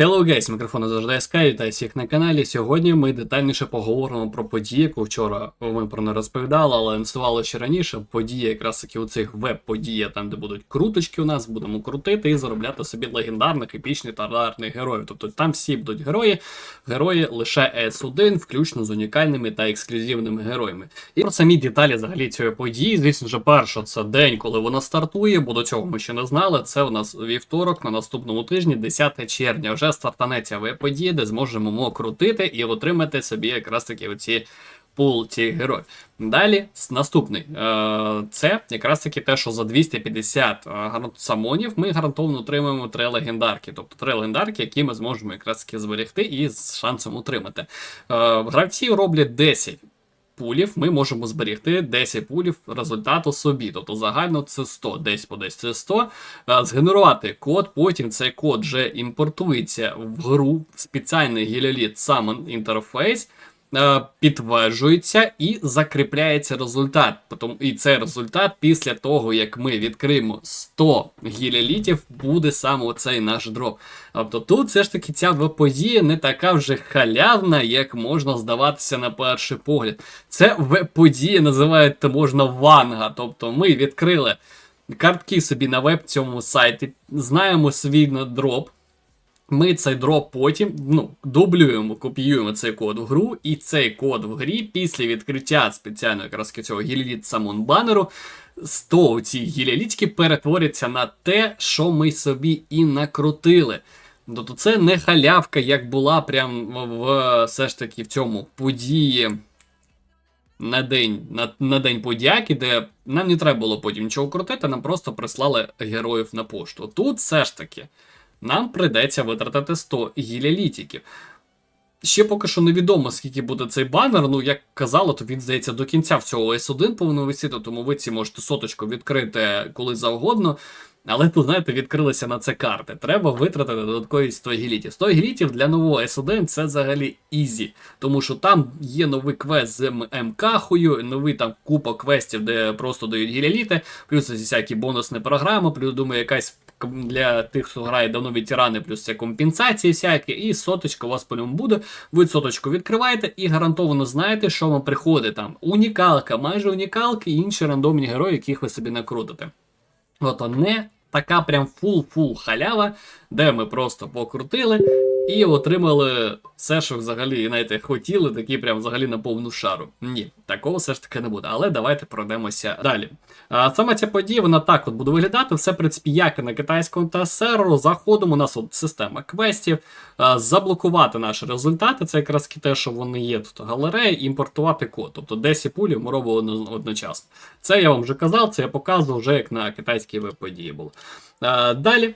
Hello guys, мікрофон завжди СК, вітаю всіх на каналі. Сьогодні ми детальніше поговоримо про події, яку вчора ми про не розповідали, але анонсували ще раніше. Події, якраз таки у цих веб-подія, там де будуть круточки у нас, будемо крутити і заробляти собі легендарних, епічних та рарних героїв. Тобто там всі будуть герої, герої лише S1, включно з унікальними та ексклюзивними героями. І про самі деталі взагалі цієї події, звісно ж, перше, це день, коли вона стартує, бо до цього ми ще не знали. Це у нас вівторок на наступному тижні, 10 червня. Вже стартанеться веб-подія, де зможемо крутити і отримати собі якраз таки оці пул цих героїв. Далі наступний. Е, це якраз таки те, що за 250 е, самонів ми гарантовано отримаємо три легендарки. Тобто три легендарки, які ми зможемо якраз таки зберегти і з шансом отримати. Е, гравці роблять 10 пулів, ми можемо зберігти 10 пулів результату собі. Тобто загально це 100, десь по десь це 100. Е, Згенерувати код, потім цей код вже імпортується в гру в спеціальний гіляліт Summon інтерфейс. Е, Підтверджується і закріпляється результат. І цей результат після того, як ми відкриємо 100 гілялітів, буде саме оцей наш дроп. Тобто тут все ж таки ця веб-подія не така вже халявна, як можна здаватися на перший погляд. Це веб-подія називається можна ванга. Тобто ми відкрили картки собі на веб цьому сайті, знаємо свій дроп. Ми цей дроп потім ну, дублюємо, копіюємо цей код в гру, і цей код в грі після відкриття спеціального якраз цього гіліліт самон банеру 100 ці гілялітки перетворяться на те, що ми собі і накрутили. Тобто це не халявка, як була прям в, в все ж таки в цьому події на день, на, на день подяки, де нам не треба було потім нічого крутити, нам просто прислали героїв на пошту. Тут все ж таки нам прийдеться витратити 100 гілялітіків. Ще поки що невідомо, скільки буде цей банер. Ну, як казало, то він здається до кінця всього S1 повинен висіти, тому ви ці можете соточку відкрити коли завгодно. Але тут, знаєте, відкрилися на це карти. Треба витратити додаткові 100 гілітів. 100 гілітів для нового S1 це взагалі ізі. Тому що там є новий квест з МК-хою, новий там купа квестів, де просто дають гіляліти, плюс всякі бонусні програми, плюс думаю, якась для тих, хто грає давно ветерани, плюс це компенсації всякі, і соточка у вас по ньому буде. Ви соточку відкриваєте і гарантовано знаєте, що вам приходить там. Унікалка, майже унікалки і інші рандомні герої, яких ви собі накрутите. Ото не така прям фул-фул халява, де ми просто покрутили і отримали все, що взагалі, знаєте, хотіли, такі прям взагалі на повну шару. Ні, такого все ж таки не буде. Але давайте пройдемося далі. А, саме ця подія, вона так от буде виглядати. Все, в принципі, як і на китайському та серверу. Заходимо, у нас от система квестів, а, заблокувати наші результати. Це якраз те, що вони є тут галерея, і імпортувати код. Тобто 10 пулів ми робимо одночасно. Це я вам вже казав, це я показував вже як на китайській веб-події було. А, далі.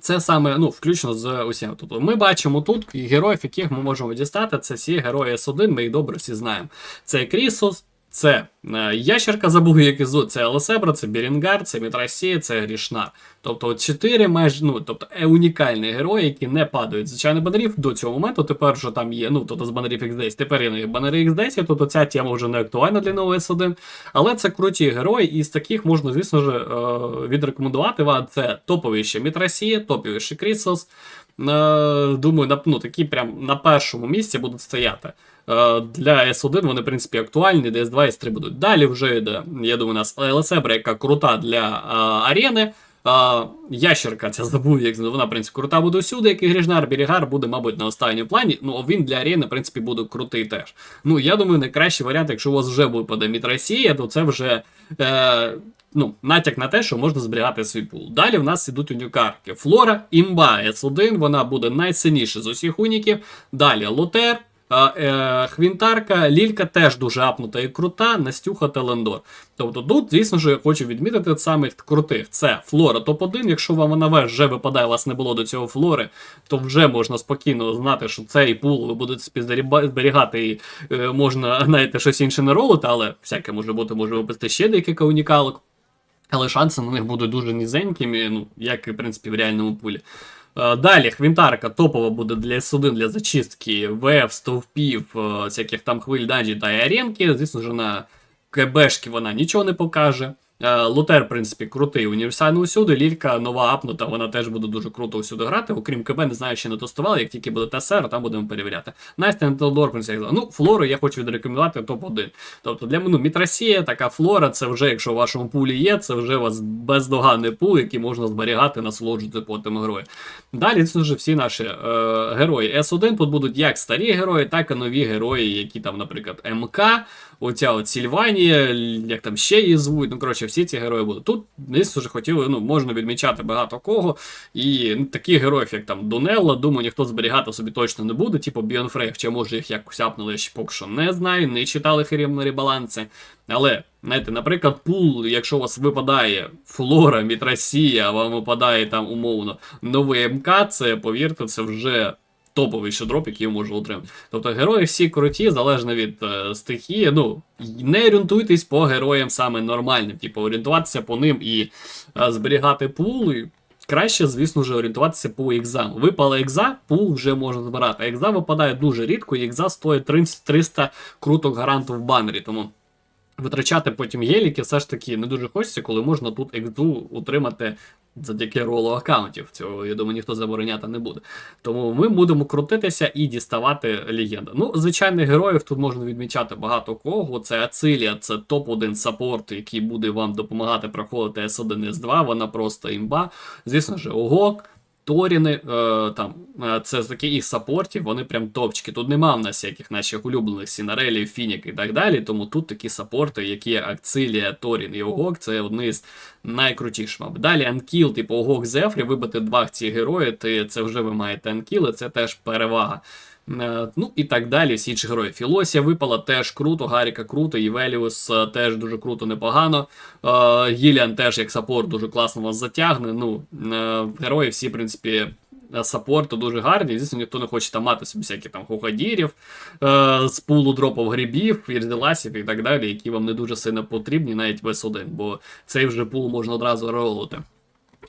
Це саме, ну, включно з усім. Тобто ми бачимо тут героїв, яких ми можемо дістати. Це всі герої С1, ми їх добре всі знаємо. Це Крісус, це е, Ящерка, як звуть, це Елесебра, це Бірінгар, це Мітрасія, це Грішнар. Тобто от чотири майже, ну, тобто е, унікальні герої, які не падають з звичайних банерів до цього моменту. Тепер вже там є, ну, тобто з банерів X10, тепер є банери X10, тобто ця тема вже не актуальна для нового S1. Але це круті герої, і з таких можна, звісно ж, е, відрекомендувати вам. Це топовіше Мітрасія, топовіше Крісос. Е, Думаю, на, ну, такі прям на першому місці будуть стояти. Е, Для S1 вони, в принципі, актуальні, для S2 S3 будуть. Далі вже йде, я думаю, у нас Елесебра, яка крута для е, арени. А, ящерка, ця забув, як вона, в принципі, крута буде всюди, як і Гріжнар, Бірігар буде, мабуть, на останньому плані. Ну, він для арени, в принципі, буде крутий теж. Ну, я думаю, найкращий варіант, якщо у вас вже випаде Мітрасія, то це вже е, ну, натяк на те, що можна зберігати свій пул. Далі в нас ідуть унікарки. Флора, імба S1, вона буде найсильніша з усіх уніків. Далі Лотер. Е, Хвінтарка, Лілька теж дуже апнута і крута, Настюха та Лендор. Тобто тут, звісно ж, я хочу відмітити самих крутих. Це Флора топ-1. Якщо вам вона вже випадає, у вас не було до цього флори, то вже можна спокійно знати, що цей пул ви будете зберігати і е, можна, знаєте, щось інше не ролити, але всяке може бути, може випустити ще декілька унікалок. Але шанси на них будуть дуже низенькими, ну, як і в принципі в реальному пулі. Е, Далі хвінтарка топова буде для S1 для зачистки ВФ, стовпів, е, всяких там хвиль данжі та і. Звісно ж, на КБшки вона нічого не покаже. Е, Лутер, в принципі, крутий універсальний усюди. Лілька нова апнута, вона теж буде дуже круто усюди грати. Окрім КБ, не знаю, ще не тестували. Як тільки буде ТСР, там будемо перевіряти. Настя Телдор, в принципі, ну, флору я хочу відрекомендувати топ-1. Тобто для мене ну, Мітрасія, така флора, це вже, якщо в вашому пулі є, це вже у вас бездоганний пул, який можна зберігати, насолоджувати потім герою. Далі це вже всі наші е, герої С1. Тут будуть як старі герої, так і нові герої, які там, наприклад, МК, оця от Сільванія, як там ще її звуть. Ну, коротше, всі ці герої будуть. Тут десь вже хотіли, ну, можна відмічати багато кого. І ну, таких героїв, як там Донелла, думаю, ніхто зберігати собі точно не буде. Типу Біонфрей, чи може їх якось апнули, ще поки що не знаю, не читали херівні ребаланси. Але, знаєте, наприклад, пул, якщо у вас випадає Флора, Мітрасія, а вам випадає там умовно новий МК, це повірте, це вже топовий щодроп, який я можу отримати. Тобто герої всі круті, залежно від е, стихії. Ну, не орієнтуйтесь по героям саме нормальним, типу орієнтуватися по ним і е, зберігати пул. І Краще, звісно ж, орієнтуватися по екзам. Випала екза, пул вже можна збирати. Екза випадає дуже рідко, і екза стоїть 30 300 круток гаранту в банері. Тому витрачати потім геліки все ж таки не дуже хочеться, коли можна тут екзу утримати завдяки ролу аккаунтів. Цього, я думаю, ніхто забороняти не буде. Тому ми будемо крутитися і діставати легенду. Ну, звичайних героїв тут можна відмічати багато кого. Це Ацилія, це топ-1 саппорт, який буде вам допомагати проходити S1, S2. Вона просто імба. Звісно ж, Огок. Торіни, е, там, е, це з таких їх саппортів, вони прям топчики. Тут нема в нас яких наших улюблених Сінарелів, Фінік і так далі. Тому тут такі саппорти, які Акцилія, Торін і Огок, це одні з найкрутіших. мабуть. Далі Анкіл, типу Огок Зефрі, вибити два ці герої, ти, це вже ви маєте Анкіл, і це теж перевага. Е, Ну і так далі, всі інші герої. Філосія випала теж круто, Гаріка круто, Євеліус е, теж дуже круто, непогано. Е, Гіліан теж як саппорт дуже класно вас затягне. Ну, Герої всі, в принципі, саппорту дуже гарні. Звісно, ніхто не хоче там мати собі всякі там хухадірів, е, з пулу дропов грибів, вірделасів і так далі, які вам не дуже сильно потрібні, навіть в S1, бо цей вже пул можна одразу ролити.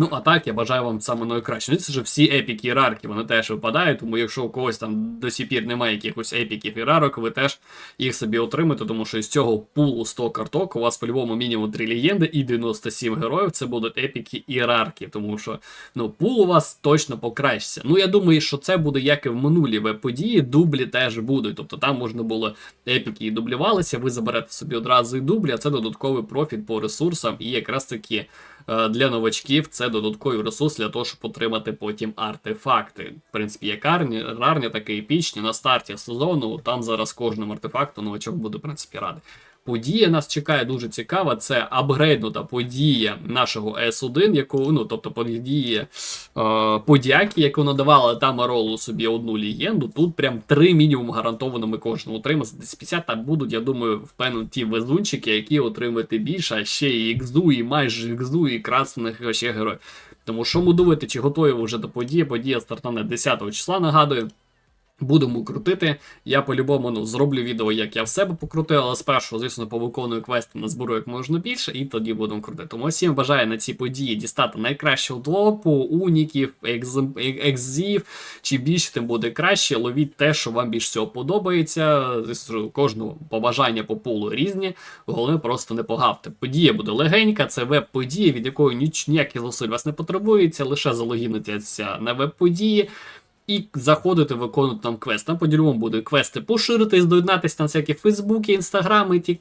Ну, а так, я бажаю вам саме найкраще. Це ж всі епіки і вони теж випадають, тому якщо у когось там до сих пір немає якихось епіків і рарок, ви теж їх собі отримаєте, тому що із цього пулу 100 карток у вас по-любому мінімум 3 легенди і 97 героїв це будуть епіки і тому що ну, пул у вас точно покращиться. Ну, я думаю, що це буде як і в минулі веб-події, дублі теж будуть. Тобто там можна було епіки і дублювалися, ви заберете собі одразу і дублі, а це додатковий профіт по ресурсам, і якраз таки. Е, для новачків це додатковий ресурс для того, щоб отримати потім артефакти. В принципі, є карні, рарні, такі епічні на старті сезону. Там зараз кожним артефактом новачок буде в принципі радий. Подія нас чекає дуже цікава. Це апгрейднута подія нашого S1, яку, ну, тобто події е, подяки, яку надавала там ролу собі одну легенду. Тут прям три мінімум гарантовано ми кожному отримати. Десь 50 там будуть, я думаю, впевнені ті везунчики, які отримати більше, а ще і ікзу, і майже ікзу, і красних ще героїв. Тому що ми думаєте, чи готові ви вже до події? Подія стартане 10 числа, нагадую. Будемо крутити. Я по-любому ну, зроблю відео, як я в себе покрутив, але спершу, звісно, повиконую квести на збору як можна більше, і тоді будемо крутити. Тому всім бажаю на ці події дістати найкращого дропу, уніків, екзів, чи більше тим буде краще. Ловіть те, що вам більш всього подобається. Звісно, кожного побажання по полу різні. Головне, просто не погавте. Подія буде легенька, це веб-подія, від якої ніч ніяких зусиль вас не потребується, лише залогінитися на веб-події і заходити, виконувати там квест. Там по-ділому буде квести поширитись, доєднатися на всякі Фейсбуки, Інстаграми, Тік.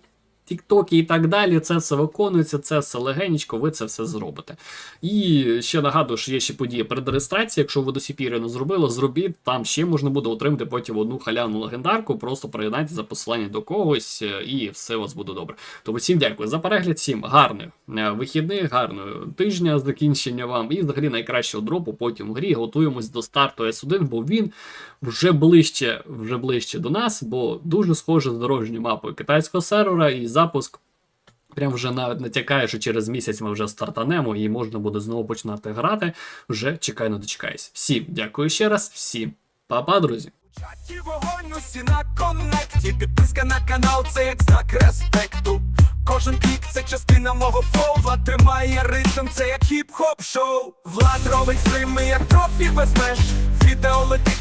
Тіктоки і так далі, це все виконується, це все легенечко, ви це все зробите. І ще нагадую, що є ще подія перед реєстрацією. Якщо ви до сіпірі не зробили, зробіть, там ще можна буде отримати потім одну халявну легендарку, просто приєднайте за посилання до когось, е, і все у вас буде добре. Тому всім дякую за перегляд, всім гарних е, вихідних, гарного тижня закінчення вам і взагалі найкращого дропу потім в грі. Готуємось до старту S1, бо він вже ближче, вже ближче до нас, бо дуже схоже з дорожньою мапою китайського сервера і запуск. Прям вже навіть натякає, що через місяць ми вже стартанемо і можна буде знову починати грати. Вже чекай, не дочекайся. Всім дякую ще раз, всім па-па, друзі. Чаті вогонь усі на коннекті Підписка на канал це як знак респекту Кожен клік це частина мого флоу Влад тримає ритм, це як хіп-хоп шоу Влад робить стрими, як трофі без меж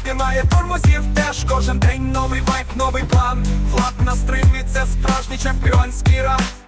немає тормозів теж Кожен день новий вайп, новий план. Влад на стримі, це справжній чемпіонський раунд